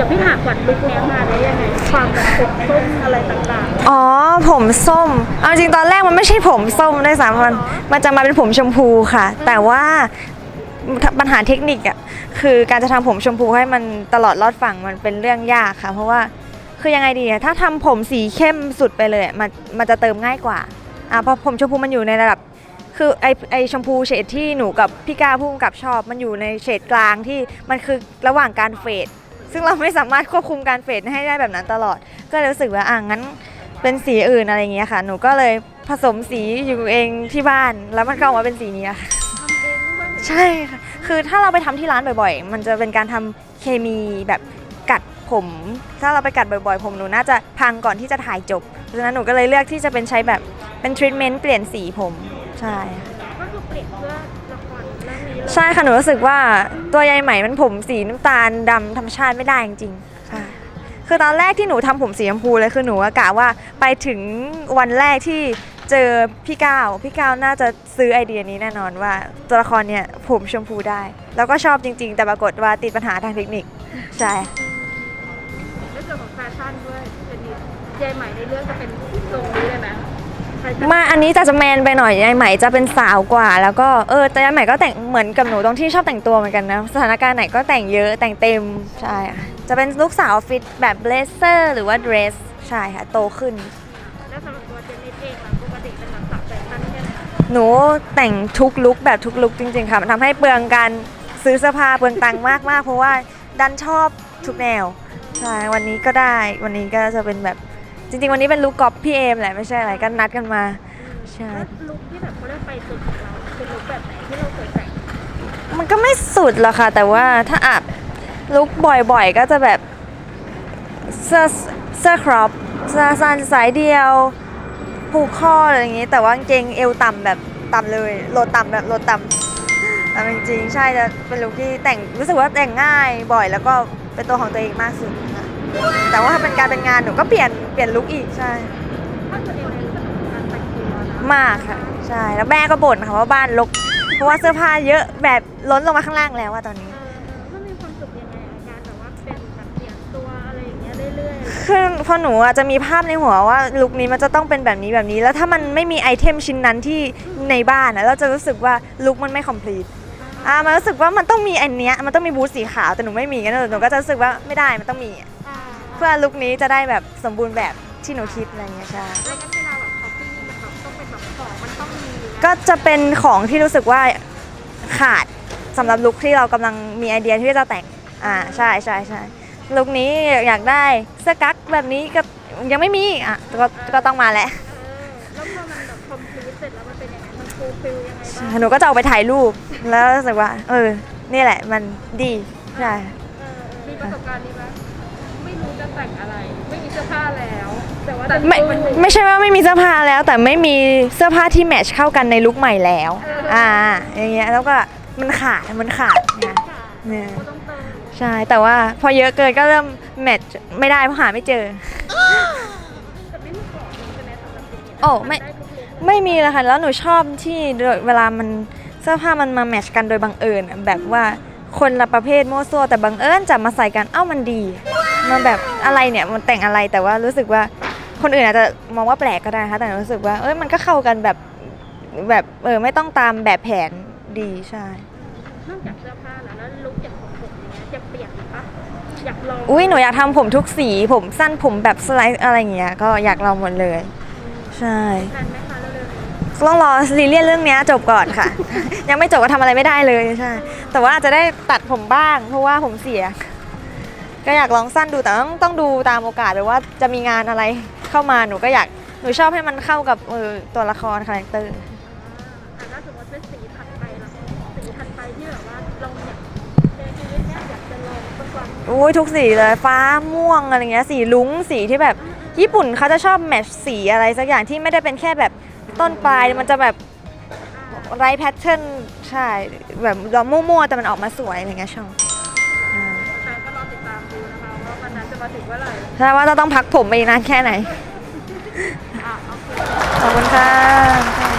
ดี๋ยวพี่ถามก่อนลุคเนี้ยมาได้ยังไงความแบบผมส้มอะไรต่างอ๋อ ผมส้ม เอาจริงตอนแรกมันไม่ใช่ผมส้มด้วยซ้ำมันมันจะมาเป็นผมชมพูค่ะ แต่ว่าปัญหาเทคนิคอะคือการจะทำผมชมพูให้มันตลอดรอดฝั่งมันเป็นเรื่องยากค่ะ เพราะว่าคือยังไงดีอะถ้าทำผมสีเข้มสุดไปเลยอะมันมันจะเติมง่ายกว่าอะเพราะผมชมพูมันอยู่ในระดับ คือไอไอชมพูเฉดที่หนูกับพี่ก้าวพุ่มกับชอบ มันอยู่ในเฉดกลางที่มันคือระหว่างการเฟด ซึ่งเราไม่สามารถควบคุมการเฟดให้ได้แบบนั้นตลอด ก็เลยรู้สึกว่าอะงั้นเป็นสีอื่นอะไรอย่างเงี้ยค่ะ หนูก็เลยผสมสีอยู่เองที่บ้าน แล้วมันก็ออกมาเป็นสีนี้อะค่ะๆทำเองด้วยใช่ค่ะคือถ้าเราไปทำที่ร้านบ่อยๆ มันจะเป็นการทำเคมีแบบกัดผม ถ้าเราไปกัดบ่อยๆ ผมหนูน่าจะพังก่อนที่จะถ่ายจบเพราะฉะนั้นหนูก็เลยเลือกที่จะเป็นใช้แบบเป็นทรีทเมนต์เปลี่ยนสีผมใช่ค่ะก็คือเปลี่ยนเพื่อ ใช่ค่ะหนูรู้สึกว่าตัวยายไหมมันผมสีน้ำตาลดำธรรมชาติไม่ได้จริงๆใช่คือตอนแรกที่หนูทำผมสีชมพูเลยคือหนูอะกะว่าไปถึงวันแรกที่เจอพี่ก้าวพี่ก้าวน่าจะซื้อไอเดียนี้แน่นอนว่าตัวละครเนี่ยผมชมพูได้ แล้วก็ชอบจริง ๆ แต่ปรากฏว่าติดปัญหาทางเทคนิคใช่ ในส่วนของแฟชั่นด้วยเป็นยายใหม่ในเรื่องจะเป็นทรงนี้เลยไหม มาอันนี้จะจะแมนไปหน่อยยายไหมจะเป็นสาวกว่า แล้วก็เออแต่ยายไหมก็แต่งเหมือนกับหนูตรงที่ชอบแต่งตัวเหมือนกันนะสถานการณ์ไหนก็แต่งเยอะแต่งเต็มใช่ค่ะจะเป็นลูกสาวฟิตแบบเบลเซอร์หรือว่าเดรสใช่ค่ะโตขึ้นแล้วสำหรับตัวเจนนี่เองล่ะปกติเป็นแบบสาวแฟชั่นแค่ไหนหนูแต่งทุกลุคแบบทุกลุคจริงๆค่ะมันทำให้เปลืองการซื้อเสื้อผ้าเปลืองตังค์มากๆเพราะว่าดันชอบทุกแนวใช่วันนี้ก็ได้วันนี้ก็จะเป็นแบบ จริงๆ วันนี้เป็นลุคกอปพี่เอมแหละไม่ใช่อะไรก็นัดกันมาใช่แล้วลุคที่แบบเขาเรียกไปสุดของเราเป็นลุคแบบไหนที่เราเคยแต่งมันก็ไม่สุดหรอกค่ะ แต่ว่าถ้าอาบลุคบ่อยๆ ก็จะแบบเสื้อเสื้อครอปเสื้อสั้นสายเดียวผูกข้ออะไรอย่างงี้ แต่ว่ากางเกงเอวต่ำแบบต่ำเลยโหลดต่ำแบบโหลดต่ำแต่จริงๆใช่จะเป็นลุคที่แต่งรู้สึกว่าแต่งง่ายบ่อยแล้วก็เป็นตัวของตัวเองมากสุดค่ะ แต่ว่าถ้าเป็นการเป็นงานหนูก็เปลี่ยนเปลี่ยนลุคอีกใช่ ถ้าตัวเองในสนุกกับการแต่งตัวนะมากค่ะ ใช่แล้วแม่ก็บ่นค่ะว่าบ้านรกเพราะว่าเสื้อผ้าเยอะแบบล้นลงมาข้างล่างแล้วอะตอนนี้ เออเออมันมีความสุขยังไงอะการแบบว่าเป็นแบบเปลี่ยนตัวอะไรอย่างเงี้ยเรื่อยๆคือพอหนูอะจะมีภาพในหัวว่าลุคนี้มันจะต้องเป็นแบบนี้แบบนี้ แล้วถ้ามันไม่มีไอเทมชิ้นนั้นที่ในบ้านอะเราจะรู้สึกว่าลุคมันไม่คอมพลีท อ่ามันรู้สึกว่ามันต้องมีอันเนี้ยมันต้องมีบูทสีขาวแต่หนูไม่มีงั้นหนูก็จะรู้สึกว่าไม่ได้มันต้องมีอะอ่าเพื่อลุคนี้จะได้แบบสมบูรณ์แบบที่หนูคิดอะไรอย่างเงี้ยใช่แล้วงั้นเวลาแบบช้อปปิ้งมันแบบต้องเป็นแบบของมันต้องมีนะก็จะเป็นของที่รู้สึกว่าขาดสำหรับลุคที่เรากำลังมีไอเดียที่จะแต่งอ่าใช่ใช่ใช่ลุคนี้อยากได้เสื้อกั๊กแบบนี้ก็ยังไม่มีอะก็ก็ต้องมาแหละ ฟูลฟิลยังไงบ้างหนูก็จะออกไปถ่ายรูป แล้วรู้สึกว่า เออ นี่แหละมันดีใช่เออมีประสบการณ์นี้ไหมไม่รู้จะแต่งอะไร ไม่มีเสื้อผ้าแล้ว แต่ว่าไม่มันไม่ใช่ว่าไม่มีเสื้อผ้าแล้วแต่ไม่มีเสื้อผ้าที่แมทช์เข้ากันในลุคใหม่แล้ว อ่า อย่างเงี้ยแล้วก็มันขาดมันขาดเนี่ยเนี่ยก็ต้องเติมใช่แต่ว่าพอเยอะเกินก็เริ่มแมทช์ไม่ได้เพราะหาไม่เจอ แต่ไม่มีของใช่ไหมสำหรับเด็กเนี่ยโอ้ไม่ด้ทุกลุค ไม่มีเลยค่ะแล้วหนูชอบที่โดยเวลามันเสื้อผ้ามันมาแมทช์กันโดยบังเอิญอะแบบว่าคนละประเภทมั่วซั่วแต่บังเอิญจับมาใส่กันเอ้ามันดีมันแบบอะไรเนี่ยมันแต่งอะไรแต่ว่ารู้สึกว่าคนอื่นอาจจะมองว่าแปลกก็ได้นะคะแต่หนูรู้สึกว่าเอ้ยมันก็เข้ากันแบบแบบเออไม่ต้องตามแบบแผนดีใช่นอกจากเสื้อผ้าแล้วแล้วลุคอย่างของผมอย่างเงี้ยจะเปลี่ยนอีกปะอยากลองอุ้ยหนูอยากทำผมทุกสี ผมสั้นผมแบบสไลด์อะไรอย่างเงี้ยก็อยากลองหมดเลย ใช่แพลนไหมคะเร็วๆนี้ ต้องรอซีเรียสเรื่องเนี้ยจบก่อนค่ะ ยังไม่จบก็ทำอะไรไม่ได้เลยใช่แต่ว่าอาจจะได้ตัดผมบ้าง เพราะว่าผมเสีย ก็อยากลองสั้นดูแต่ต้องต้องดูตามโอกาสหรือว่าจะมีงานอะไรเข้ามาหนูก็อยากหนูชอบให้มันเข้ากับเออตัวละครคาแรคเตอร์อะถ้าสมมติเป็นสีถัดไปล่ะสีถัดไปที่แบบว่าลองเนี่ยในชีวิตเนี้ยอยากจะลองสักวันอุ้ยทุกสีเลยฟ้าม่วงอะไรเงี้ยสีลุ้งสีที่แบบญี่ปุ่นเขาจะชอบแมทช์สีอะไรสักอย่างที่ไม่ได้เป็นแค่แบบ ต้นปลายมันจะแบบไรแพทเทิร์นใช่แบบเรามั่วๆแต่มันออกมาสวยอะไรเงี้ยชอบอ่าแฟนก็รอติดตามดูนะคะว่าวันนั้นจะมาถึงเมื่อไหร่ใช่ว่าเราต้องพักผมไปอีกนานแค่ไหน อะโอเค ขอบคุณค่ะ